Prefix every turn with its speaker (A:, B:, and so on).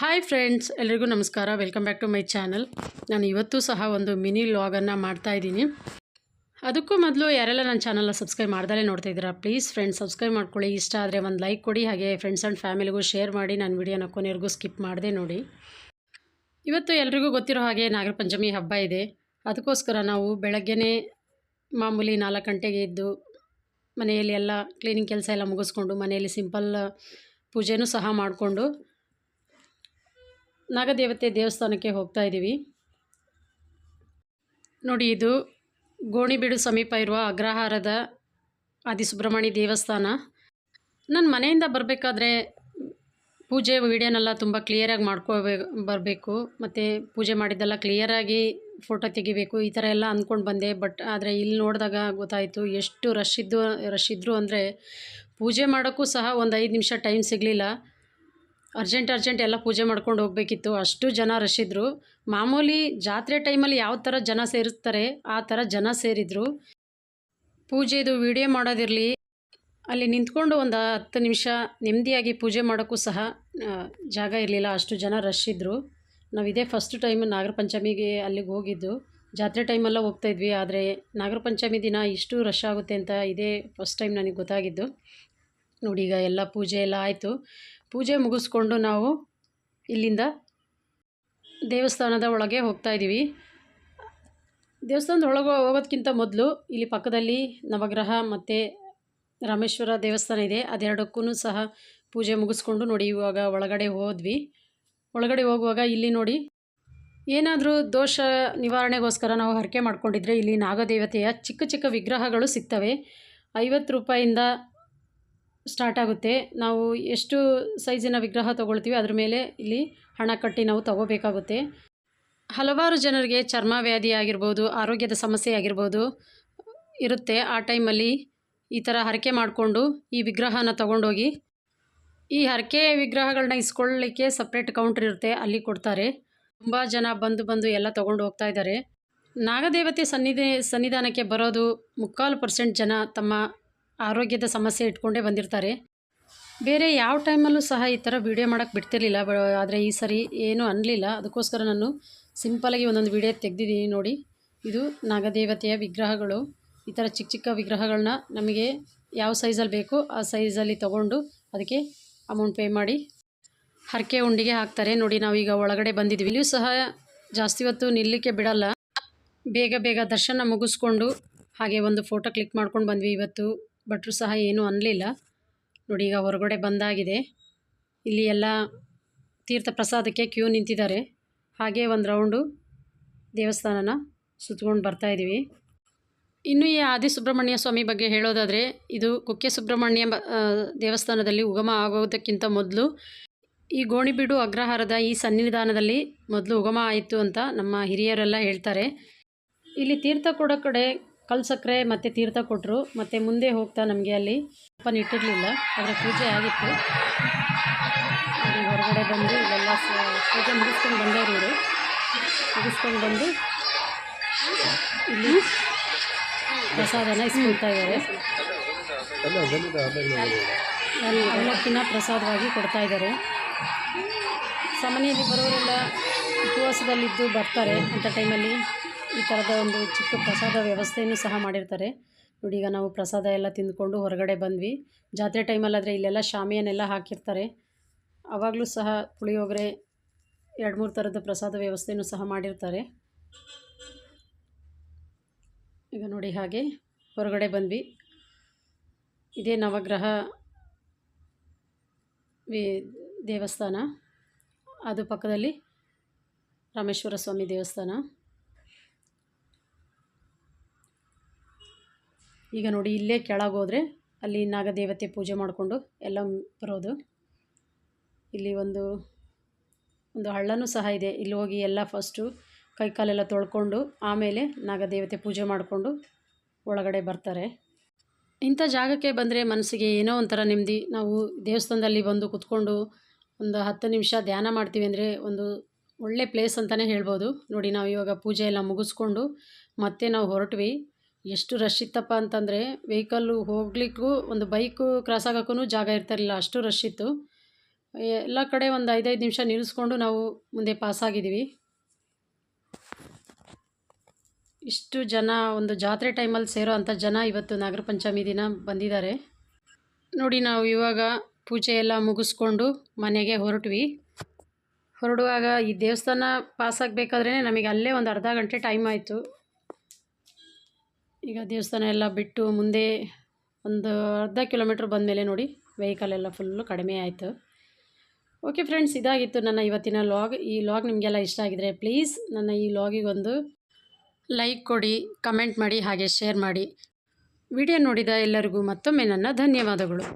A: Hi friends ಎಲ್ರಿಗೂ ನಮಸ್ಕಾರ. Welcome back to my channel ನಾನು ಇವತ್ತು ಸಹ ಒಂದು ಮಿನಿ ಲಾಗನ್ನು ಮಾಡ್ತಾ ಇದ್ದೀನಿ. ಅದಕ್ಕೂ ಮೊದಲು ಯಾರೆಲ್ಲ ನನ್ನ ಚಾನಲ್ನ ಸಬ್ಸ್ಕ್ರೈಬ್ ಮಾಡ್ದಲೇ ನೋಡ್ತಾ ಇದ್ದೀರಾ ಪ್ಲೀಸ್ ಫ್ರೆಂಡ್ಸ್ ಸಬ್ಸ್ಕ್ರೈಬ್ ಮಾಡ್ಕೊಳ್ಳಿ. ಇಷ್ಟ ಆದರೆ ಒಂದು ಲೈಕ್ ಕೊಡಿ, ಹಾಗೆ ಫ್ರೆಂಡ್ಸ್ ಆ್ಯಂಡ್ ಫ್ಯಾಮಿಲಿಗೂ ಶೇರ್ ಮಾಡಿ ನನ್ನ ವಿಡಿಯೋನ ಕೊನೆವರೆಗೂ ಸ್ಕಿಪ್ ಮಾಡದೆ ನೋಡಿ. ಇವತ್ತು ಎಲ್ರಿಗೂ ಗೊತ್ತಿರೋ ಹಾಗೆ ನಾಗರ ಪಂಚಮಿ ಹಬ್ಬ ಇದೆ. ಅದಕ್ಕೋಸ್ಕರ ನಾವು ಬೆಳಗ್ಗೆನೇ ಮಾಮೂಲಿ ನಾಲ್ಕು ಗಂಟೆಗೆ ಎದ್ದು ಮನೆಯಲ್ಲಿ ಎಲ್ಲ ಕ್ಲೀನಿಂಗ್ ಕೆಲಸ ಎಲ್ಲ ಮುಗಿಸ್ಕೊಂಡು ಮನೆಯಲ್ಲಿ ಸಿಂಪಲ್ ಪೂಜೆನೂ ಸಹ ಮಾಡಿಕೊಂಡು ನಾಗದೇವತೆ ದೇವಸ್ಥಾನಕ್ಕೆ ಹೋಗ್ತಾ ಇದ್ದೀವಿ. ನೋಡಿ, ಇದು ಗೋಣಿಬೀಡು ಸಮೀಪ ಇರುವ ಅಗ್ರಹಾರದ ಆದಿಸುಬ್ರಹ್ಮಣ್ಯ ದೇವಸ್ಥಾನ. ನನ್ನ ಮನೆಯಿಂದ ಬರಬೇಕಾದ್ರೆ ಪೂಜೆ ವೀಡಿಯೋನೆಲ್ಲ ತುಂಬ ಕ್ಲಿಯರಾಗಿ ಮಾಡ್ಕೋಬೇ, ಬರಬೇಕು. ಮತ್ತು ಪೂಜೆ ಮಾಡಿದ್ದೆಲ್ಲ ಕ್ಲಿಯರಾಗಿ ಫೋಟೋ ತೆಗಿಬೇಕು, ಈ ಥರ ಎಲ್ಲ ಅಂದ್ಕೊಂಡು ಬಂದೆ. ಬಟ್ ಆದರೆ ಇಲ್ಲಿ ನೋಡಿದಾಗ ಗೊತ್ತಾಯಿತು, ಎಷ್ಟು ರಶ್ ಇದ್ದು ರಶ್ ಇದ್ದರು ಅಂದರೆ ಪೂಜೆ ಮಾಡೋಕ್ಕೂ ಸಹ ಒಂದು ಐದು ನಿಮಿಷ ಟೈಮ್ ಸಿಗಲಿಲ್ಲ. ಅರ್ಜೆಂಟ್ ಅರ್ಜೆಂಟ್ ಎಲ್ಲ ಪೂಜೆ ಮಾಡ್ಕೊಂಡು ಹೋಗಬೇಕಿತ್ತು. ಅಷ್ಟು ಜನ ರಶ್ ಇದ್ದರು ಮಾಮೂಲಿ ಜಾತ್ರೆ ಟೈಮಲ್ಲಿ ಯಾವ ಥರ ಜನ ಸೇರಿಸ್ತಾರೆ, ಆ ಥರ ಜನ ಸೇರಿದರು. ಪೂಜೆದು ವಿಡಿಯೋ ಮಾಡೋದಿರಲಿ. ಅಲ್ಲಿ ನಿಂತ್ಕೊಂಡು ಒಂದು ಹತ್ತು ನಿಮಿಷ ನೆಮ್ಮದಿಯಾಗಿ ಪೂಜೆ ಮಾಡೋಕ್ಕೂ ಸಹ ಜಾಗ ಇರಲಿಲ್ಲ. ಅಷ್ಟು ಜನ ರಶ್ ಇದ್ದರು ನಾವು ಇದೇ ಫಸ್ಟ್ ಟೈಮ್ ನಾಗರ ಪಂಚಮಿಗೆ ಅಲ್ಲಿಗೆ ಹೋಗಿದ್ದು. ಜಾತ್ರೆ ಟೈಮೆಲ್ಲ ಹೋಗ್ತಾಯಿದ್ವಿ ಆದರೆ ನಾಗರ ಪಂಚಮಿ ದಿನ ಇಷ್ಟು ರಶ್ ಆಗುತ್ತೆ ಅಂತ ಇದೇ ಫಸ್ಟ್ ಟೈಮ್ ನನಗೆ ಗೊತ್ತಾಗಿದ್ದು. ನೋಡಿ ಈಗ ಎಲ್ಲ ಪೂಜೆ ಎಲ್ಲ ಆಯಿತು. ಪೂಜೆ ಮುಗಿಸ್ಕೊಂಡು ನಾವು ಇಲ್ಲಿಂದ ದೇವಸ್ಥಾನದ ಒಳಗೆ ಹೋಗ್ತಾ ಇದ್ದೀವಿ. ದೇವಸ್ಥಾನದ ಒಳಗೆ ಹೋಗೋದಕ್ಕಿಂತ ಮೊದಲು ಇಲ್ಲಿ ಪಕ್ಕದಲ್ಲಿ ನವಗ್ರಹ ಮತ್ತು ರಾಮೇಶ್ವರ ದೇವಸ್ಥಾನ ಇದೆ. ಅದೆರಡಕ್ಕೂ ಸಹ ಪೂಜೆ ಮುಗಿಸ್ಕೊಂಡು ನೋಡಿ ಇವಾಗ ಒಳಗಡೆ ಹೋದ್ವಿ. ಒಳಗಡೆ ಹೋಗುವಾಗ ಇಲ್ಲಿ ನೋಡಿ ಏನಾದರೂ ದೋಷ ನಿವಾರಣೆಗೋಸ್ಕರ ನಾವು ಹರಕೆ ಮಾಡಿಕೊಂಡಿದ್ರೆ ಇಲ್ಲಿ ನಾಗದೇವತೆಯ ಚಿಕ್ಕ ಚಿಕ್ಕ ವಿಗ್ರಹಗಳು ಸಿಗ್ತವೆ. ಐವತ್ತು ರೂಪಾಯಿಂದ ಸ್ಟಾರ್ಟ್ ಆಗುತ್ತೆ. ನಾವು ಎಷ್ಟು ಸೈಜಿನ ವಿಗ್ರಹ ತೊಗೊಳ್ತೀವಿ, ಅದ್ರ ಮೇಲೆ ಇಲ್ಲಿ ಹಣ ಕಟ್ಟಿ ನಾವು ತಗೋಬೇಕಾಗುತ್ತೆ. ಹಲವಾರು ಜನರಿಗೆ ಚರ್ಮ ವ್ಯಾಧಿ ಆಗಿರ್ಬೋದು, ಆರೋಗ್ಯದ ಸಮಸ್ಯೆ ಆಗಿರ್ಬೋದು ಇರುತ್ತೆ. ಆ ಟೈಮಲ್ಲಿ ಈ ಥರ ಹರಕೆ ಮಾಡಿಕೊಂಡು ಈ ವಿಗ್ರಹನ ತೊಗೊಂಡೋಗಿ, ಈ ಹರಕೆ ವಿಗ್ರಹಗಳನ್ನ ಇಸ್ಕೊಳ್ಳಿಕ್ಕೆ ಸಪ್ರೇಟ್ ಕೌಂಟ್ರ್ ಇರುತ್ತೆ, ಅಲ್ಲಿ ಕೊಡ್ತಾರೆ. ತುಂಬ ಜನ ಬಂದು ಬಂದು ಎಲ್ಲ ತೊಗೊಂಡು ಹೋಗ್ತಾ ಇದ್ದಾರೆ. ನಾಗದೇವತೆ ಸನ್ನಿಧಿ, ಸನ್ನಿಧಾನಕ್ಕೆ ಬರೋದು ಮುಕ್ಕಾಲು ಪರ್ಸೆಂಟ್ ಜನ ತಮ್ಮ ಆರೋಗ್ಯದ ಸಮಸ್ಯೆ ಇಟ್ಕೊಂಡೇ ಬಂದಿರ್ತಾರೆ. ಬೇರೆ ಯಾವ ಟೈಮಲ್ಲೂ ಸಹ ಈ ಥರ ವೀಡಿಯೋ ಮಾಡೋಕ್ಕೆ ಬಿಡ್ತಿರ್ಲಿಲ್ಲ. ಆದರೆ ಈ ಸರಿ ಏನೂ ಅನ್ನಲಿಲ್ಲ ಅದಕ್ಕೋಸ್ಕರ ನಾನು ಸಿಂಪಲಾಗಿ ಒಂದೊಂದು ವೀಡಿಯೋ ತೆಗೆದಿದ್ದೀನಿ ನೋಡಿ. ಇದು ನಾಗದೇವತೆಯ ವಿಗ್ರಹಗಳು. ಈ ಥರ ಚಿಕ್ಕ ಚಿಕ್ಕ ವಿಗ್ರಹಗಳನ್ನ ನಮಗೆ ಯಾವ ಸೈಜಲ್ಲಿ ಬೇಕು ಆ ಸೈಜಲ್ಲಿ ತೊಗೊಂಡು ಅದಕ್ಕೆ ಅಮೌಂಟ್ ಪೇ ಮಾಡಿ ಹರಕೆ ಉಂಡಿಗೆ ಹಾಕ್ತಾರೆ. ನೋಡಿ ನಾವೀಗ ಒಳಗಡೆ ಬಂದಿದ್ವಿ ಇಲ್ಲಿಯೂ ಸಹ ಜಾಸ್ತಿ ಹೊತ್ತು ನಿಲ್ಲಕ್ಕೆ ಬಿಡಲ್ಲ. ಬೇಗ ಬೇಗ ದರ್ಶನ ಮುಗಿಸ್ಕೊಂಡು ಹಾಗೆ ಒಂದು ಫೋಟೋ ಕ್ಲಿಕ್ ಮಾಡ್ಕೊಂಡು ಬಂದ್ವಿ ಇವತ್ತು. ಭಟ್ರು ಸಹ ಏನೂ ಅನ್ನಲಿಲ್ಲ ನೋಡಿ ಈಗ ಹೊರಗಡೆ ಬಂದಾಗಿದೆ. ಇಲ್ಲಿ ಎಲ್ಲ ತೀರ್ಥ ಪ್ರಸಾದಕ್ಕೆ ಕ್ಯೂ ನಿಂತಿದ್ದಾರೆ. ಹಾಗೆ ಒಂದು ರೌಂಡು ದೇವಸ್ಥಾನನ ಸುತ್ಕೊಂಡು ಬರ್ತಾಯಿದ್ದೀವಿ ಇನ್ನು ಈ ಆದಿ ಸುಬ್ರಹ್ಮಣ್ಯ ಸ್ವಾಮಿ ಬಗ್ಗೆ ಹೇಳೋದಾದರೆ, ಇದು ಕುಕ್ಕೆ ಸುಬ್ರಹ್ಮಣ್ಯ ದೇವಸ್ಥಾನದಲ್ಲಿ ಉಗಮ ಆಗೋದಕ್ಕಿಂತ ಮೊದಲು ಈ ಗೋಣಿಬೀಡು ಅಗ್ರಹಾರದ ಈ ಸನ್ನಿಧಾನದಲ್ಲಿ ಮೊದಲು ಉಗಮ ಆಯಿತು ಅಂತ ನಮ್ಮ ಹಿರಿಯರೆಲ್ಲ ಹೇಳ್ತಾರೆ. ಇಲ್ಲಿ ತೀರ್ಥ ಕೊಡೋ ಕಡೆ ಕಲ್ ಸಕ್ಕರೆ ಮತ್ತು ತೀರ್ಥ ಕೊಟ್ಟರು ಮತ್ತು ಮುಂದೆ ಹೋಗ್ತಾ ನಮಗೆ ಅಲ್ಲಿ ಅಪ್ಪನ ಇಟ್ಟಿರಲಿಲ್ಲ. ಅದರ ಪೂಜೆ ಆಗಿತ್ತು. ಹೊರಗಡೆ ಬಂದು ಇಲ್ಲೆಲ್ಲ ಪೂಜೆ ಮುಗಿಸ್ಕೊಂಡು ಬಂದವರು ಇವರು ಮುಗಿಸ್ಕೊಂಡು ಬಂದು ಇಲ್ಲಿ ಪ್ರಸಾದನ ಇಸ್ಕೊಳ್ತಾ ಇದ್ದಾರೆ. ಅವಲಕ್ಕಿನ ಪ್ರಸಾದವಾಗಿ ಕೊಡ್ತಾ ಇದ್ದಾರೆ. ಸಾಮಾನ್ಯದಲ್ಲಿ ಬರೋರೆಲ್ಲ ಉಪವಾಸದಲ್ಲಿದ್ದು ಬರ್ತಾರೆ ಅಂಥ ಟೈಮಲ್ಲಿ ಈ ಥರದ ಒಂದು ಚಿಕ್ಕ ಪ್ರಸಾದ ವ್ಯವಸ್ಥೆಯನ್ನು ಸಹ ಮಾಡಿರ್ತಾರೆ. ನೋಡಿ, ಈಗ ನಾವು ಪ್ರಸಾದ ಎಲ್ಲ ತಿಂದ್ಕೊಂಡು ಹೊರಗಡೆ ಬಂದ್ವಿ. ಜಾತ್ರೆ ಟೈಮಲ್ಲಾದರೆ ಇಲ್ಲೆಲ್ಲ ಶಾಮಿಯನ್ನೆಲ್ಲ ಹಾಕಿರ್ತಾರೆ. ಆವಾಗಲೂ ಸಹ ಪುಳಿಯೋಗರೆ, ಎರಡು, ಮೂರು ಥರದ ಪ್ರಸಾದ ವ್ಯವಸ್ಥೆಯನ್ನು ಸಹ ಮಾಡಿರ್ತಾರೆ. ಈಗ ನೋಡಿ ಹಾಗೆ ಹೊರಗಡೆ ಬಂದ್ವಿ. ಇದೇ ನವಗ್ರಹ ದೇವಸ್ಥಾನ. ಅದು ಪಕ್ಕದಲ್ಲಿ ರಾಮೇಶ್ವರ ಸ್ವಾಮಿ ದೇವಸ್ಥಾನ. ಈಗ ನೋಡಿ, ಇಲ್ಲೇ ಕೆಳಗೆ ಹೋದರೆ ಅಲ್ಲಿ ನಾಗದೇವತೆ ಪೂಜೆ ಮಾಡಿಕೊಂಡು ಎಲ್ಲ ಬರೋದು. ಇಲ್ಲಿ ಒಂದು ಒಂದು ಹಳ್ಳನೂ ಸಹ ಇದೆ. ಇಲ್ಲಿ ಹೋಗಿ ಎಲ್ಲ ಫಸ್ಟು ಕೈಕಾಲೆಲ್ಲ ತೊಳ್ಕೊಂಡು ಆಮೇಲೆ ನಾಗದೇವತೆ ಪೂಜೆ ಮಾಡಿಕೊಂಡು ಒಳಗಡೆ ಬರ್ತಾರೆ. ಇಂಥ ಜಾಗಕ್ಕೆ ಬಂದರೆ ಮನಸ್ಸಿಗೆ ಏನೋ ಒಂಥರ ನೆಮ್ಮದಿ. ನಾವು ದೇವಸ್ಥಾನದಲ್ಲಿ ಬಂದು ಕುತ್ಕೊಂಡು ಒಂದು ಹತ್ತು ನಿಮಿಷ ಧ್ಯಾನ ಮಾಡ್ತೀವಿ ಅಂದರೆ ಒಂದು ಒಳ್ಳೆ ಪ್ಲೇಸ್ ಅಂತಲೇ ಹೇಳ್ಬೋದು. ನೋಡಿ, ನಾವು ಇವಾಗ ಪೂಜೆ ಎಲ್ಲ ಮುಗಿಸ್ಕೊಂಡು ಮತ್ತೆ ನಾವು ಹೊರಟ್ವಿ. ಎಷ್ಟು ರಶ್ ಇತ್ತಪ್ಪ ಅಂತಂದರೆ ವೆಹಿಕಲ್ಲು ಹೋಗ್ಲಿಕ್ಕೂ ಒಂದು ಬೈಕು ಕ್ರಾಸ್ ಆಗೋಕ್ಕೂ ಜಾಗ ಇರ್ತಿರಲಿಲ್ಲ, ಅಷ್ಟು ರಶ್ ಇತ್ತು. ಎಲ್ಲ ಕಡೆ ಒಂದು ಐದೈದು ನಿಮಿಷ ನಿಲ್ಲಿಸ್ಕೊಂಡು ನಾವು ಮುಂದೆ ಪಾಸಾಗಿದ್ದೀವಿ ಇಷ್ಟು ಜನ ಒಂದು ಜಾತ್ರೆ ಟೈಮಲ್ಲಿ ಸೇರೋ ಅಂಥ ಜನ ಇವತ್ತು ನಾಗರ ಪಂಚಮಿ ದಿನ ಬಂದಿದ್ದಾರೆ. ನೋಡಿ ನಾವು ಇವಾಗ ಪೂಜೆ ಎಲ್ಲ ಮುಗಿಸ್ಕೊಂಡು ಮನೆಗೆ ಹೊರಟ್ವಿ. ಹೊರಡುವಾಗ ಈ ದೇವಸ್ಥಾನ ಪಾಸಾಗಬೇಕಾದ್ರೆ ನಮಗೆ ಅಲ್ಲೇ ಒಂದು ಅರ್ಧ ಗಂಟೆ ಟೈಮ್ ಆಯಿತು. ಈಗ ದೇವಸ್ಥಾನ ಎಲ್ಲ ಬಿಟ್ಟು ಮುಂದೆ ಒಂದು ಅರ್ಧ ಕಿಲೋಮೀಟ್ರ್ ಬಂದಮೇಲೆ ನೋಡಿ ವೆಹಿಕಲ್ ಎಲ್ಲ ಫುಲ್ಲು ಕಡಿಮೆ ಆಯಿತು. ಓಕೆ ಫ್ರೆಂಡ್ಸ್ ಇದಾಗಿತ್ತು ನನ್ನ ಇವತ್ತಿನ ಲಾಗ್ ಈ ಲಾಗ್ ನಿಮಗೆಲ್ಲ ಇಷ್ಟ ಆಗಿದರೆ ಪ್ಲೀಸ್ ನನ್ನ ಈ ಲಾಗಿಗೊಂದು ಲೈಕ್ ಕೊಡಿ ಕಮೆಂಟ್ ಮಾಡಿ, ಹಾಗೆ ಶೇರ್ ಮಾಡಿ. ವಿಡಿಯೋ ನೋಡಿದ ಎಲ್ಲರಿಗೂ ಮತ್ತೊಮ್ಮೆ ನನ್ನ ಧನ್ಯವಾದಗಳು.